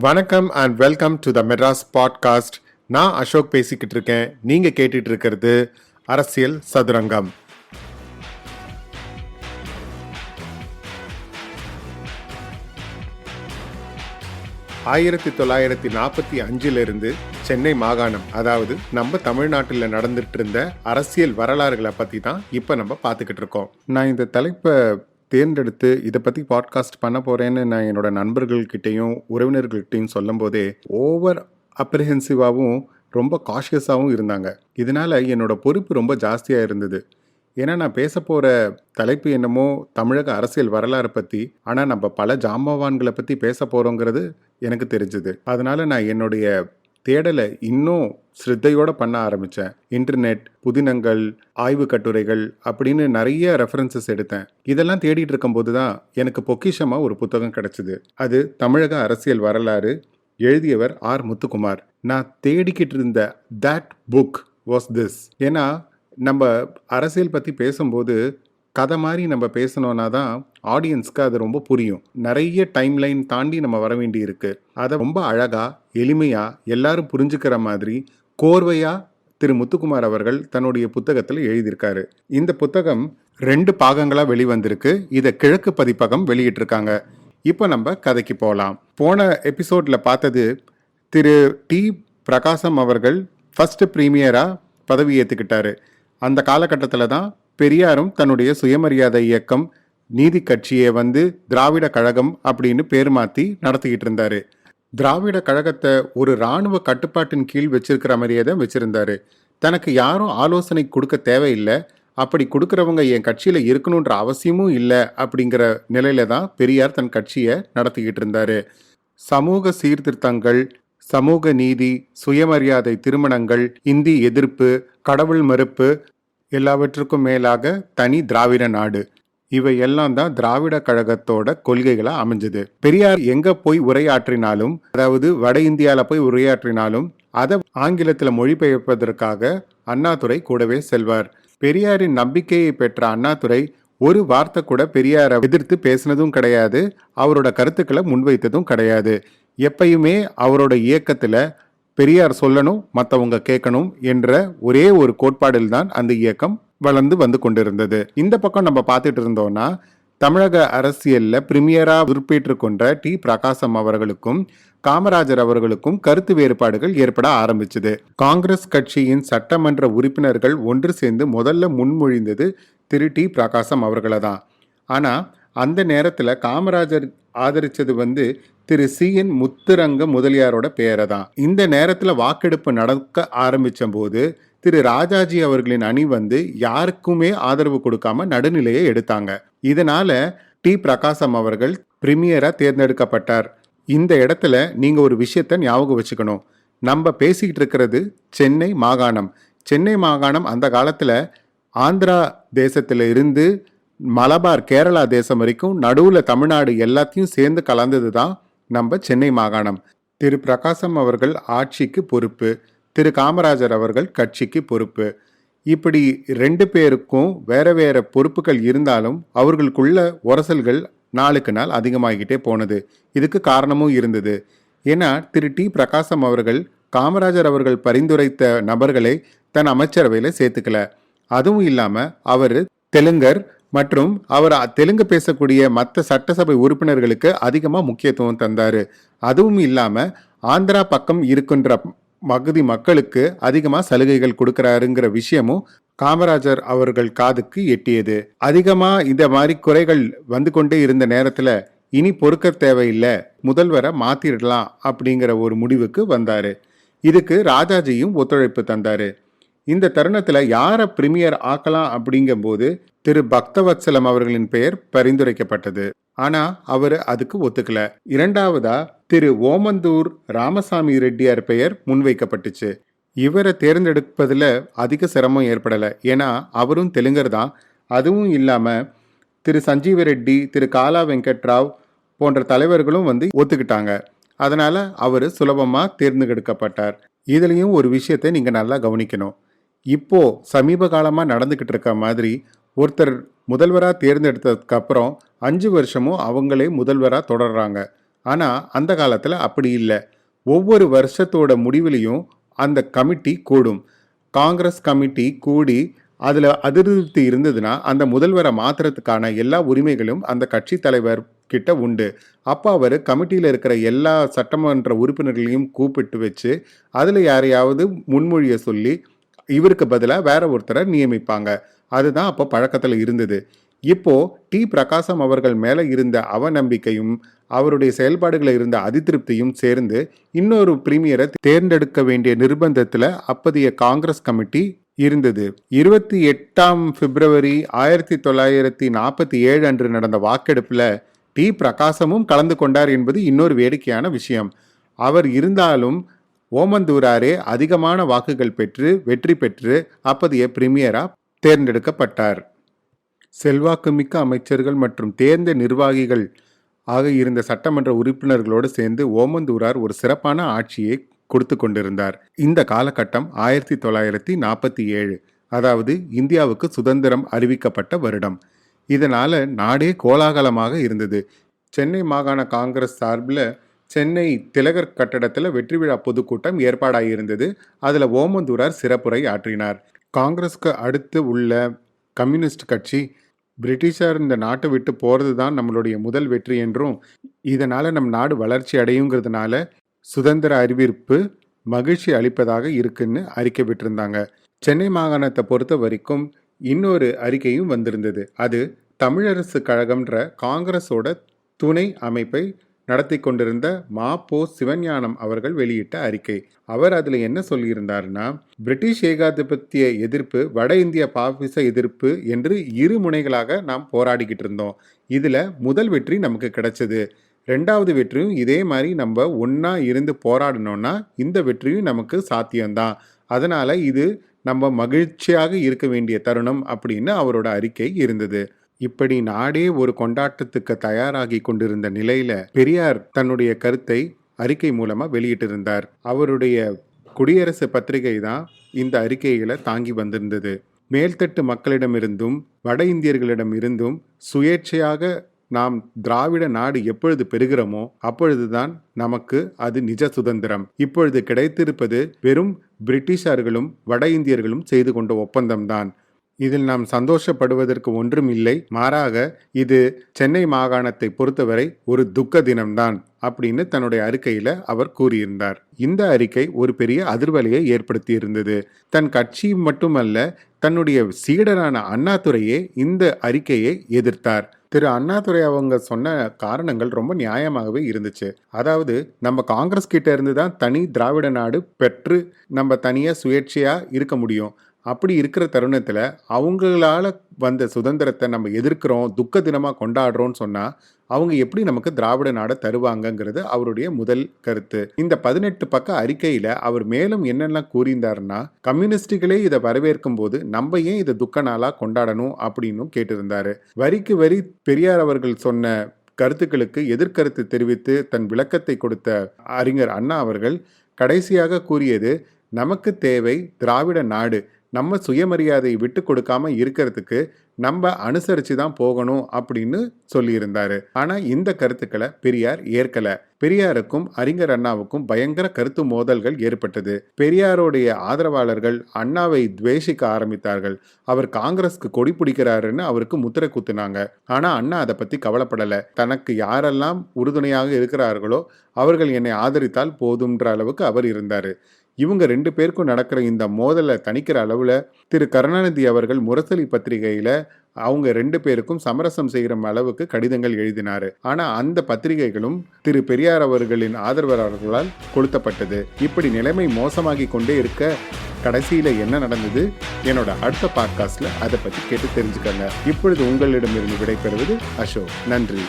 வணக்கம் and welcome to the Madras podcast நான் அசோக் பேசிக்கிட்டு இருக்கேன். நீங்கள் கேட்டுட்டு இருக்கிறது அரசியல் சதுரங்கம். ஆயிரத்தி தொள்ளாயிரத்தி நாற்பத்தி அஞ்சிலிருந்து சென்னை மாகாணம் அதாவது நம்ம தமிழ்நாட்டில் நடந்துட்டு இருந்த அரசியல் வரலாறுகளை பற்றி தான் இப்போ நம்ம பார்த்துக்கிட்டு இருக்கோம். நான் இந்த தலைப்பை தேர்ந்தெடுத்து இதை பற்றி பாட்காஸ்ட் பண்ண போகிறேன்னு நான் என்னோடய நண்பர்கள்கிட்டையும் உறவினர்கள்கிட்டையும் சொல்லும் போதே ஓவர் அப்ரிஹென்சிவாகவும் ரொம்ப காஷியஸாகவும் இருந்தாங்க. இதனால் என்னோடய பொறுப்பு ரொம்ப ஜாஸ்தியாக இருந்தது. ஏன்னா நான் பேச போகிற தலைப்பு என்னமோ தமிழக அரசியல் வரலாறு பற்றி ஆனால் நம்ம பல ஜாம்பவான்களை பற்றி பேச போகிறோங்கிறது எனக்கு தெரிஞ்சுது. அதனால் நான் என்னுடைய தேடலை இன்னும் ஸ்ரத்தையோட பண்ண ஆரம்பித்தேன் இன்டர்நெட் புதினங்கள் ஆய்வு கட்டுரைகள் அப்படின்னு நிறைய ரெஃபரன்சஸ் எடுத்தேன். இதெல்லாம் தேடிட்டு இருக்கும்போது தான் எனக்கு பொக்கிஷமாக ஒரு புத்தகம் கிடச்சிது. அது தமிழக அரசியல் வரலாறு எழுதியவர் ஆர். முத்துக்குமார். நான் தேடிக்கிட்டு இருந்த தட் புக் வாஸ் திஸ் ஏன்னா நம்ம அரசியல் பற்றி பேசும்போது கதை மாதிரி நம்ம பேசணும்னா தான் ஆடியன்ஸ்க்கு அது ரொம்ப புரியும். நிறைய டைம் லைன் தாண்டி நம்ம வர வேண்டி இருக்கு. அதை ரொம்ப அழகா எளிமையா எல்லாரும் புரிஞ்சுக்கிற மாதிரி கோர்வையா திரு முத்துக்குமார் அவர்கள் தன்னுடைய புத்தகத்தில் எழுதியிருக்காரு. இந்த புத்தகம் ரெண்டு பாகங்களாக வெளிவந்திருக்கு. இதை கிழக்கு பதிப்பகம் வெளியிட்டிருக்காங்க. இப்போ நம்ம கதைக்கு போகலாம் போன எபிசோடில் பார்த்தது திரு டி பிரகாசம் அவர்கள் ஃபர்ஸ்ட் ப்ரீமியராக பதவி ஏற்றுக்கிட்டாரு அந்த காலகட்டத்தில் தான் பெரியாரும் தன்னுடைய சுயமரியாதை இயக்கம் நீதி கட்சியை வந்து திராவிட கழகம் அப்படின்னு பேர் மாற்றி நடத்திக்கிட்டு இருந்தாரு. திராவிட கழகத்தை ஒரு இராணுவ கட்டுப்பாட்டின் கீழ் வச்சிருக்கிற மாதிரியே தான் வச்சிருந்தாரு. தனக்கு யாரும் ஆலோசனை கொடுக்க தேவையில்லை. அப்படி கொடுக்குறவங்க என் கட்சியில் இருக்கணுன்ற அவசியமும் இல்லை அப்படிங்கிற நிலையில தான் பெரியார் தன் கட்சியை நடத்திக்கிட்டு இருந்தாரு. சமூக சீர்திருத்தங்கள் சமூக நீதி சுயமரியாதை திருமணங்கள் இந்தி எதிர்ப்பு கடவுள் மறுப்பு எல்லாவற்றுக்கும் மேலாக தனி திராவிட நாடு. இவை எல்லாம் தான் திராவிட கழகத்தோட கொள்கைகளை அமைஞ்சது. பெரியார் எங்க போய் உரையாற்றினாலும் அதாவது வட இந்தியால போய் உரையாற்றினாலும் அதை ஆங்கிலத்தில் மொழிபெயர்ப்பதற்காக அண்ணாதுரை கூடவே செல்வார். பெரியாரின் நம்பிக்கையை பெற்ற அண்ணாதுரை ஒரு வார்த்தை கூட பெரியாரை எதிர்த்து பேசினதும் கிடையாது அவரோட கருத்துக்களை முன்வைத்ததும் கிடையாது. எப்பயுமே அவரோட இயக்கத்துல பெரியார் சொல்லணும் மற்றவங்க கேட்கணும் என்ற ஒரே ஒரு கோட்பாடில் தான் அந்த இயக்கம் வளர்ந்து வந்து கொண்டிருந்தது. இந்த பக்கம் நம்ம பார்த்துட்டு இருந்தோம்னா தமிழக அரசியல்ல பிரிமியரா உறுப்பேற்று கொண்ட டி. பிரகாசம் அவர்களுக்கும் காமராஜர் அவர்களுக்கும் கருத்து வேறுபாடுகள் ஏற்பட ஆரம்பிச்சது. காங்கிரஸ் கட்சியின் சட்டமன்ற உறுப்பினர்கள் ஒன்று சேர்ந்து முதல்ல முன்மொழிந்தது திரு. டி. பிரகாசம் அவர்களை தான் ஆனா அந்த நேரத்துல காமராஜர் ஆதரிச்சது வந்து திரு சி. என். முத்துரங்க முதலியாரோட பேரை தான் இந்த நேரத்தில் வாக்கெடுப்பு நடக்க ஆரம்பித்த போது திரு ராஜாஜி அவர்களின் அணி வந்து யாருக்குமே ஆதரவு கொடுக்காம நடுநிலையை எடுத்தாங்க. இதனால டி. பிரகாசம் அவர்கள் பிரிமியரா தேர்ந்தெடுக்கப்பட்டார். இந்த இடத்துல நீங்க ஒரு விஷயத்த ஞாபகம் வச்சுக்கணும். நம்ம பேசிக்கிட்டு இருக்கிறது சென்னை மாகாணம். சென்னை மாகாணம் அந்த காலத்துல ஆந்திரா தேசத்துல இருந்து மலபார் கேரளா தேசம் வரைக்கும் நடுவுல தமிழ்நாடு எல்லாத்தையும் சேர்ந்து கலந்தது தான் நம்ம சென்னை மாகாணம். திரு. பிரகாசம் அவர்கள் ஆட்சிக்கு பொறுப்பு. திரு. காமராஜர் அவர்கள் கட்சிக்கு பொறுப்பு. இப்படி ரெண்டு பேருக்கும் வேற வேற பொறுப்புகள் இருந்தாலும் அவர்களுக்குள்ள உரசல்கள் நாளுக்கு நாள் அதிகமாகிட்டே போனது. இதுக்கு காரணமும் இருந்தது. ஏன்னா திரு. டி. பிரகாசம் அவர்கள் காமராஜர் அவர்கள் பரிந்துரைத்த நபர்களை தன் அமைச்சரவையில் சேர்த்துக்கல. அதுவும் இல்லாமல் அவர் தெலுங்கர் மற்றும் அவர் தெலுங்கு பேசக்கூடிய மற்ற சட்டசபை உறுப்பினர்களுக்கு அதிகமாக முக்கியத்துவம் தந்தார். அதுவும் இல்லாமல் ஆந்திரா பக்கம் இருக்கின்ற பகுதி மக்களுக்கு அதிகமாக சலுகைகள் கொடுக்குறாருங்கிற விஷயமும் காமராஜர் அவர்கள் காதுக்கு எட்டியது. அதிகமாக இந்த மாதிரி குறைகள் வந்து கொண்டே இருந்த நேரத்தில் இனி பொறுக்க தேவையில்லை முதல்வரை மாத்திடலாம் அப்படிங்கிற ஒரு முடிவுக்கு வந்தார். இதுக்கு ராஜாஜியும் ஒத்துழைப்பு தந்தார். இந்த தருணத்தில் யாரை பிரிமியர் ஆக்கலாம் அப்படிங்கும்போது திரு பக்தவத்சலம் அவர்களின் பெயர் பரிந்துரைக்கப்பட்டது. ஆனா அவர் அதுக்கு ஒத்துக்கல. இரண்டாவதா திரு ஓமந்தூர் ராமசாமி ரெட்டியார் பெயர் முன்வைக்கப்பட்டுச்சு. இவரை தேர்ந்தெடுப்பதில் அதிக சிரமம் ஏற்படல. ஏன்னா அவரும் தெலுங்கர் தான். அதுவும் இல்லாம திரு சஞ்சீவ ரெட்டி திரு காலா வெங்கட்ராவ் போன்ற தலைவர்களும் வந்து ஒத்துக்கிட்டாங்க. அதனால அவர் சுலபமா தேர்ந்தெடுக்கப்பட்டார். இதுலயும் ஒரு விஷயத்தை நீங்க நல்லா கவனிக்கணும். இப்போ சமீப காலமா நடந்துகிட்டு இருக்க மாதிரி ஒருத்தர் முதல்வராக தேர்ந்தெடுத்ததுக்கப்புறம் அஞ்சு வருஷமும் அவங்களே முதல்வராக தொடர்றாங்க. ஆனால் அந்த காலத்தில் அப்படி இல்லை. ஒவ்வொரு வருஷத்தோட முடிவிலையும் அந்த கமிட்டி கூடும். காங்கிரஸ் கமிட்டி கூடி அதில் அதிருப்தி இருந்ததுன்னா அந்த முதல்வரை மாத்துறதுக்கான எல்லா உரிமைகளும் அந்த கட்சி தலைவர் கிட்ட உண்டு. அப்போ அவர் கமிட்டியில் இருக்கிற எல்லா சட்டமன்ற உறுப்பினர்களையும் கூப்பிட்டு வச்சு அதில் யாரையாவது முன்மொழிய சொல்லி இவருக்கு பதிலாக வேற ஒருத்தரை நியமிப்பாங்க. அதுதான் அப்போ பழக்கத்தில் இருந்தது. இப்போ டி. பிரகாசம் அவர்கள் மேலே இருந்த அவநம்பிக்கையும் அவருடைய செயல்பாடுகளில் இருந்த அதிருப்தியும் சேர்ந்து இன்னொரு பிரீமியரை தேர்ந்தெடுக்க வேண்டிய நிர்பந்தத்தில் அப்போதைய காங்கிரஸ் கமிட்டி இருந்தது. இருபத்தி எட்டாம் பிப்ரவரி ஆயிரத்தி தொள்ளாயிரத்தி நாற்பத்தி ஏழு அன்று நடந்த வாக்கெடுப்பில் டி. பிரகாசமும் கலந்து கொண்டார் என்பது இன்னொரு வேடிக்கையான விஷயம். அவர் இருந்தாலும் ஓமந்தூராரே அதிகமான வாக்குகள் பெற்று வெற்றி பெற்று அப்போதைய பிரீமியரா தேர்ந்தெடுக்கப்பட்டார். செல்வாக்குமிக்க அமைச்சர்கள் மற்றும் தேர்ந்த நிர்வாகிகள் ஆக இருந்த சட்டமன்ற உறுப்பினர்களோடு சேர்ந்து ஓமந்தூரார் ஒரு சிறப்பான ஆட்சியை கொடுத்து கொண்டிருந்தார். இந்த காலகட்டம் ஆயிரத்தி தொள்ளாயிரத்தி நாற்பத்தி ஏழு அதாவது இந்தியாவுக்கு சுதந்திரம் அறிவிக்கப்பட்ட வருடம். இதனால நாடே கோலாகலமாக இருந்தது. சென்னை மாகாண காங்கிரஸ் சார்பில் சென்னை திலகர் கட்டடத்தில் வெற்றி விழா பொதுக்கூட்டம் ஏற்பாடாகியிருந்தது அதில் ஓமந்தூரார் சிறப்புரை ஆற்றினார். காங்கிரஸ்க்கு அடுத்து உள்ள கம்யூனிஸ்ட் கட்சி பிரிட்டிஷார் இந்த நாட்டை விட்டு போகிறது தான் நம்மளுடைய முதல் வெற்றி என்றும் இதனால் நம் நாடு வளர்ச்சி அடையுங்கிறதுனால சுதந்திர அறிவிப்பு மகிழ்ச்சி அளிப்பதாக இருக்குன்னு அறிக்கை விட்டிருந்தாங்க. சென்னை மாகாணத்தை பொறுத்த வரைக்கும் இன்னொரு அறிக்கையும் வந்திருந்தது. அது தமிழரசு கழகம்ன்ற காங்கிரஸோட துணை அமைப்பை நடத்தி கொண்டிருந்த மா போ சிவஞானம் அவர்கள் வெளியிட்ட அறிக்கை. அவர் அதில் என்ன சொல்லியிருந்தார்னா பிரிட்டிஷ் ஏகாதிபத்திய எதிர்ப்பு வட இந்திய பாபிச எதிர்ப்பு என்று இரு முனைகளாக நாம் போராடிக்கிட்டு இருந்தோம். இதில் முதல் வெற்றி நமக்கு கிடைச்சது. ரெண்டாவது வெற்றியும் இதே மாதிரி நம்ம ஒன்றா இருந்து போராடினோன்னா இந்த வெற்றியும் நமக்கு சாத்தியம்தான். அதனால் இது நம்ம மகிழ்ச்சியாக இருக்க வேண்டிய தருணம் அப்படின்னு அவரோட அறிக்கை இருந்தது. இப்படி நாடே ஒரு கொண்டாட்டத்துக்கு தயாராகி கொண்டிருந்த நிலையில பெரியார் தன்னுடைய கருத்தை அறிக்கை மூலமா வெளியிட்டிருந்தார். அவருடைய குடியரசு பத்திரிகை தான் இந்த அறிக்கைகளை தாங்கி வந்திருந்தது. மேல்தட்டு மக்களிடமிருந்தும் வட இந்தியர்களிடம் இருந்தும் சுயேட்சையாக நாம் திராவிட நாடு எப்பொழுது பெறுகிறோமோ அப்பொழுதுதான் நமக்கு அது நிஜ சுதந்திரம். இப்பொழுது கிடைத்திருப்பது வெறும் பிரிட்டிஷார்களும் வட இந்தியர்களும் செய்து கொண்ட ஒப்பந்தம்தான். இதில் நாம் சந்தோஷப்படுவதற்கு ஒன்றும் இல்லை. மாறாக இது சென்னை மாகாணத்தை பொறுத்தவரை ஒரு துக்க தினம்தான் அப்படின்னு தன்னுடைய அறிக்கையில அவர் கூறியிருந்தார். இந்த அறிக்கை ஒரு பெரிய அதிர்வலையை ஏற்படுத்தி இருந்தது தன் கட்சி மட்டுமல்ல தன்னுடைய சீடரான அண்ணாதுரையே இந்த அறிக்கையை எதிர்த்தார். திரு அண்ணாதுரை அவங்க சொன்ன காரணங்கள் ரொம்ப நியாயமாகவே இருந்துச்சு. அதாவது நம்ம காங்கிரஸ் கிட்ட இருந்து தான் தனி திராவிட நாடு பெற்று நம்ம தனியாக சுயேட்சையாக இருக்க முடியும். அப்படி இருக்கிற தருணத்தில் அவங்களால வந்த சுதந்திரத்தை நம்ம எதிர்க்கிறோம் துக்க தினமாக கொண்டாடுறோம்னு சொன்னால் அவங்க எப்படி நமக்கு திராவிட நாடை தருவாங்கங்கிறது அவருடைய முதல் கருத்து. இந்த பதினெட்டு பக்க அறிக்கையில் அவர் மேலும் என்னெல்லாம் கூறியிருந்தாருன்னா கம்யூனிஸ்டுகளே இதை வரவேற்கும் போது நம்ம ஏன் இதை துக்க நாளாக கொண்டாடணும்? அப்படின்னு கேட்டிருந்தாரு. வரிக்கு வரி பெரியார் அவர்கள் சொன்ன கருத்துக்களுக்கு எதிர்கருத்து தெரிவித்து தன் விளக்கத்தை கொடுத்த அறிஞர் அண்ணா அவர்கள் கடைசியாக கூறியது நமக்கு தேவை திராவிட நாடு நம்ம சுயமரியாதையை விட்டு கொடுக்காம இருக்கிறதுக்கு நம்ம அனுசரித்து தான் போகணும் அப்படின்னு சொல்லியிருந்தாரு. ஆனால் இந்த கருத்துக்களை பெரியார் ஏற்கல. பெரியாருக்கும் அறிஞர் அண்ணாவுக்கும் பயங்கர கருத்து மோதல்கள் ஏற்பட்டது. பெரியாருடைய ஆதரவாளர்கள் அண்ணாவை துவேஷிக்க ஆரம்பித்தார்கள். அவர் காங்கிரஸ்க்கு கொடி பிடிக்கிறாருன்னு அவருக்கு முத்திரை குத்துனாங்க. ஆனால் அண்ணா அதை பற்றி கவலைப்படலை. தனக்கு யாரெல்லாம் உறுதுணையாக இருக்கிறார்களோ அவர்கள் என்னை ஆதரித்தால் போதும்ன்ற அளவுக்கு அவர் இருந்தார். இவங்க ரெண்டு பேருக்கும் நடக்கிற இந்த மோதலை தணிக்கிற அளவில் திரு கருணாநிதி அவர்கள் முரசொலி பத்திரிகையில் அவங்க ரெண்டு பேருக்கும் சமரசம் செய்கிற அளவுக்கு கடிதங்கள் எழுதினார். ஆனால் அந்த பத்திரிகைகளும் திரு பெரியார் அவர்களின் ஆதரவாளர்களால் கொளுத்தப்பட்டது. இப்படி நிலைமை மோசமாகி கொண்டே இருக்க கடைசியில் என்ன நடந்தது? என்னோட அடுத்த பாட்காஸ்டில் அதை பற்றி கேட்டு தெரிஞ்சுக்கங்க. இப்பொழுது உங்களிடமிருந்து விடைபெறுவது அசோக். நன்றி.